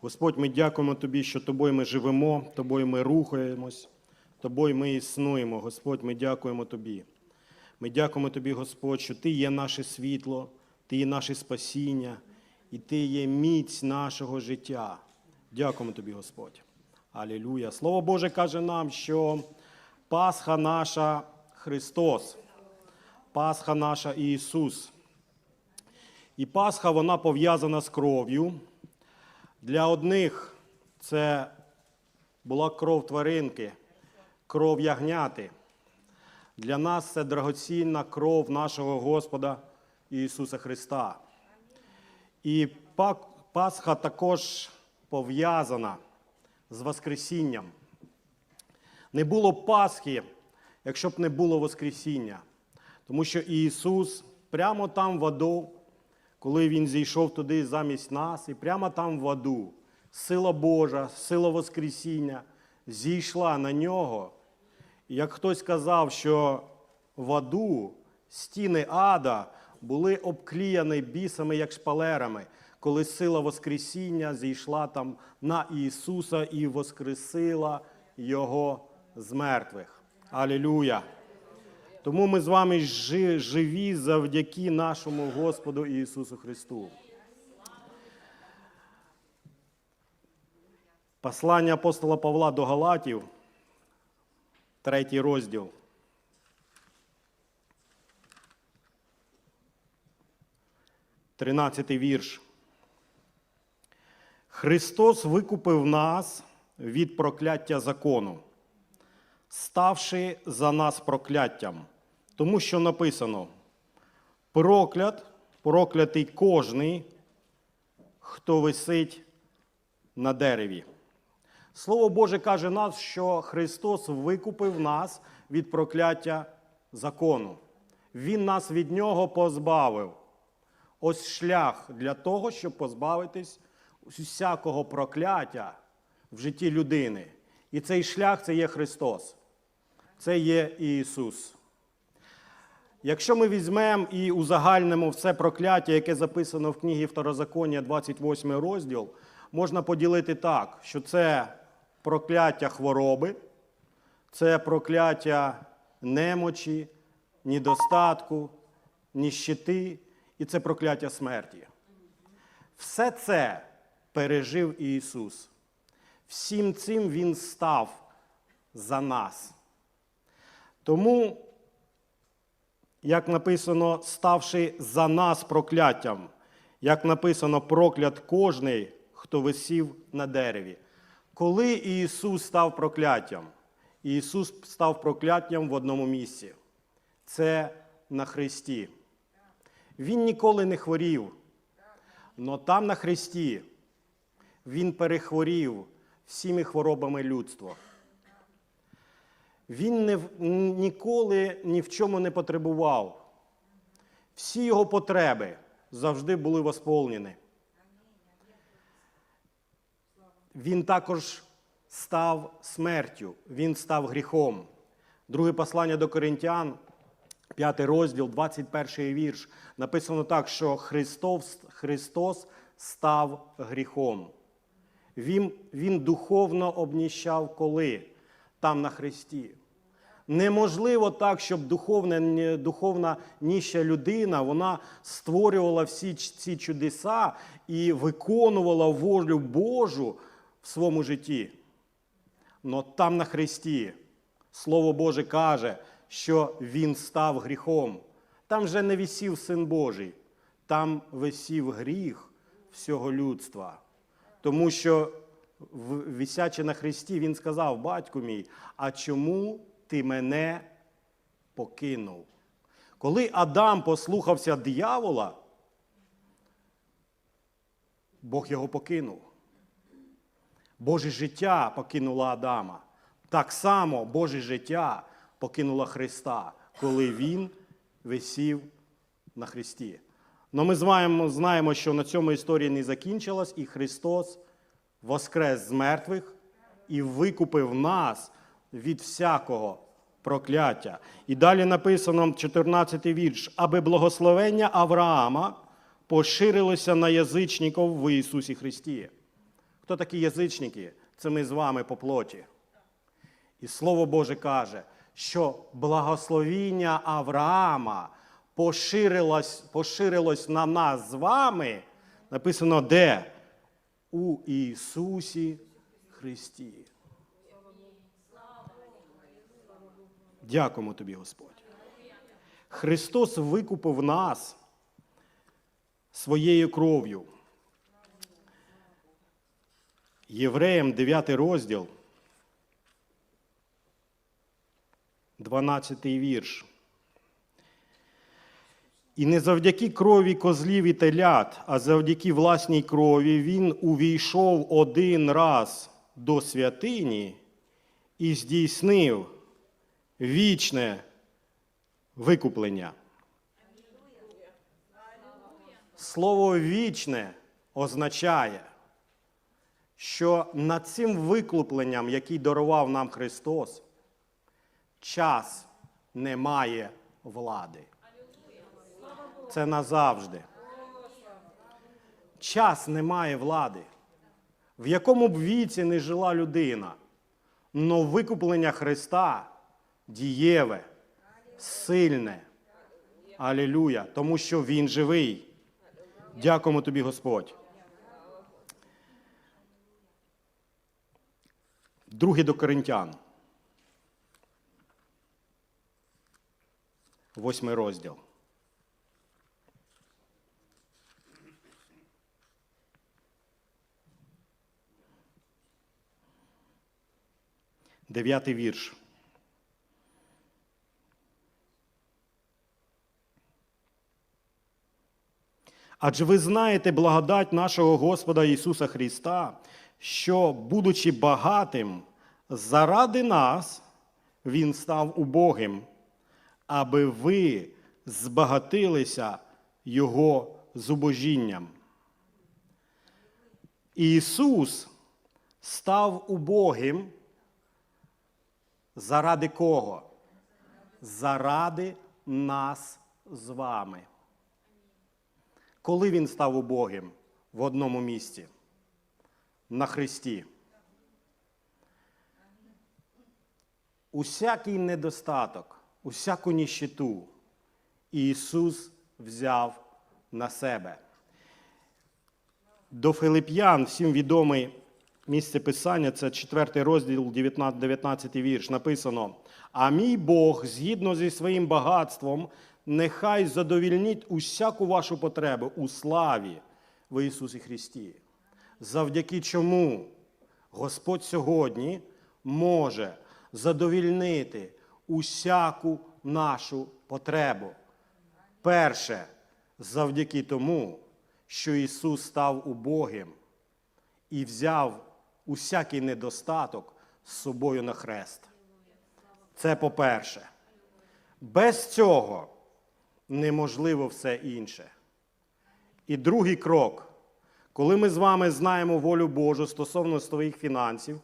Господь, ми дякуємо Тобі, що Тобою ми живемо, Тобою ми рухаємось, Тобою ми існуємо. Господь, ми дякуємо Тобі. Ми дякуємо Тобі, Господь, що Ти є наше світло, Ти є наше спасіння, і Ти є міць нашого життя. Дякуємо Тобі, Господь. Алілуя. Слово Боже каже нам, що Пасха наша Христос, Пасха наша Ісус. І Пасха вона пов'язана з кров'ю. Для одних це була кров тваринки, кров ягняти. Для нас це драгоцінна кров нашого Господа Ісуса Христа. І Пасха також пов'язана з Воскресінням. Не було Пасхи, якщо б не було Воскресіння. Тому що Ісус прямо там в аду, коли Він зійшов туди замість нас, і прямо там в аду, сила Божа, сила Воскресіння зійшла на нього. Як хтось сказав, що в аду стіни ада були обкліяні бісами, як шпалерами, коли сила Воскресіння зійшла там на Ісуса і воскресила Його з мертвих. Алілюя! Тому ми з вами живі завдяки нашому Господу Ісусу Христу. Послання апостола Павла до Галатів, третій розділ. Тринадцятий вірш. Христос викупив нас від прокляття закону, ставши за нас прокляттям, тому що написано: проклят, проклятий кожний, хто висить на дереві. Слово Боже каже нас, що Христос викупив нас від прокляття закону. Він нас від нього позбавив. Ось шлях для того, щоб позбавитись усякого прокляття в житті людини. І цей шлях це є Христос. Це є Ісус. Якщо ми візьмемо і узагальнимо все прокляття, яке записано в книгі Второзаконня, 28 розділ, можна поділити так, що це прокляття хвороби, це прокляття немочі, недостатку, ніщити, і це прокляття смерті. Все це пережив Ісус. Всім цим Він став за нас. Тому, як написано, ставши за нас прокляттям, як написано, проклят кожний, хто висів на дереві. Коли Ісус став прокляттям? Ісус став прокляттям в одному місці. Це на Христі. Він ніколи не хворів, але там на Христі Він перехворів всіми хворобами людства. Він не, ніколи ні в чому не потребував. Всі його потреби завжди були восполнені. Він також став смертю, він став гріхом. Друге послання до Коринтян, 5 розділ, 21 вірш. Написано так, що Христос, Христос став гріхом. Він, він духовно обніщав коли? Там на Христі. Неможливо так, щоб духовна, духовна ніща людина вона створювала всі ці чудеса і виконувала волю Божу в своєму житті. Но там на Христі Слово Боже каже, що Він став гріхом. Там вже не висів Син Божий, там висів гріх всього людства. Тому що, висячи на Христі, Він сказав, батьку мій, а чому ти мене покинув? Коли Адам послухався диявола, Бог його покинув. Боже життя покинуло Адама. Так само Боже життя покинуло Христа, коли Він висів на Христі. Но ми знаємо, що на цьому історія не закінчилась, і Христос воскрес з мертвих і викупив нас від всякого прокляття. І далі написано 14 вірш, аби благословення Авраама поширилося на язичників в Ісусі Христі. Хто такі язичники? Це ми з вами по плоті. І Слово Боже каже, що благословіння Авраама поширилось, поширилось на нас з вами. Написано де? У Ісусі Христі. Дякуємо тобі, Господь. Христос викупив нас своєю кров'ю. Євреям 9 розділ, 12 вірш. І не завдяки крові козлів і телят, а завдяки власній крові він увійшов один раз до святині і здійснив вічне викуплення. Слово вічне означає, що над цим викупленням, який дарував нам Христос, час не має влади. Це назавжди. Час не має влади. В якому б віці не жила людина, но викуплення Христа дієве, сильне. Алілюя, тому що Він живий. Дякуємо тобі, Господь. Другий до Коринтян. Восьмий розділ. Дев'ятий вірш. Адже ви знаєте благодать нашого Господа Ісуса Христа, що, будучи багатим, заради нас Він став убогим, аби ви збагатилися Його зубожінням. Ісус став убогим заради кого? Заради нас з вами. Коли він став убогим в одному місці? На Христі. Усякий недостаток, усяку ніщиту Ісус взяв на себе. До Филип'ян всім відоме місце Писання, це 4 розділ, 19, 19 вірш, написано: А мій Бог, згідно зі своїм багатством, нехай задовільнить усяку вашу потребу у славі в Ісусі Христі. Завдяки чому Господь сьогодні може задовільнити усяку нашу потребу. Перше, завдяки тому, що Ісус став убогим і взяв усякий недостаток з собою на хрест. Це по-перше. Без цього неможливо все інше. І другий крок, коли ми з вами знаємо волю Божу стосовно своїх фінансів,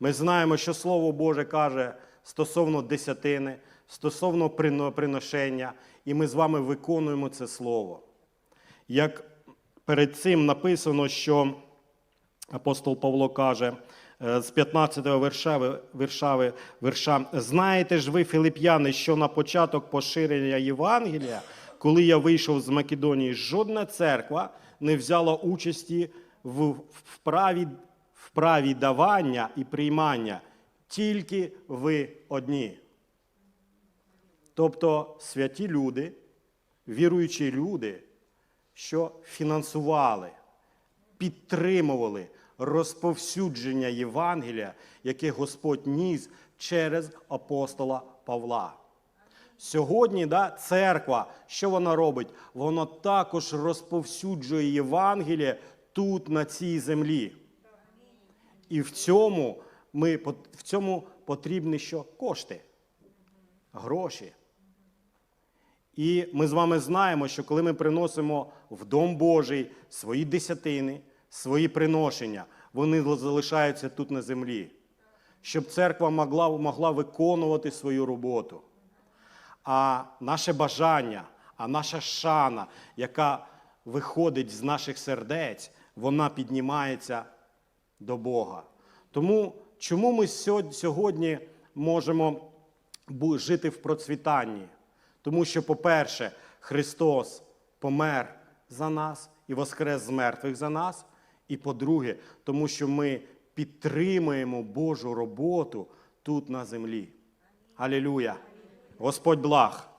ми знаємо, що Слово Боже каже стосовно десятини, стосовно приношення, і ми з вами виконуємо це слово. Як перед цим написано, що апостол Павло каже е, з 15-го верша, верша, верша, знаєте ж ви, філіп'яни, що на початок поширення Євангелія, коли я вийшов з Македонії, жодна церква не взяла участі в вправі, вправі давання і приймання, тільки ви одні. Тобто святі люди, віруючі люди, що фінансували, підтримували розповсюдження Євангелія, яке Господь ніс через апостола Павла. Сьогодні да, церква, що вона робить? Вона також розповсюджує Євангеліє тут, на цій землі. І в цьому, ми, в цьому потрібні що? Кошти, гроші. І ми з вами знаємо, що коли ми приносимо в Дом Божий свої десятини, свої приношення, вони залишаються тут на землі, щоб церква могла, могла виконувати свою роботу. А наше бажання, а наша шана, яка виходить з наших сердець, вона піднімається до Бога. Тому чому ми сьогодні можемо жити в процвітанні? Тому що, по-перше, Христос помер за нас і воскрес з мертвих за нас. І по-друге, тому що ми підтримуємо Божу роботу тут на землі. Алілуя! Господь благ!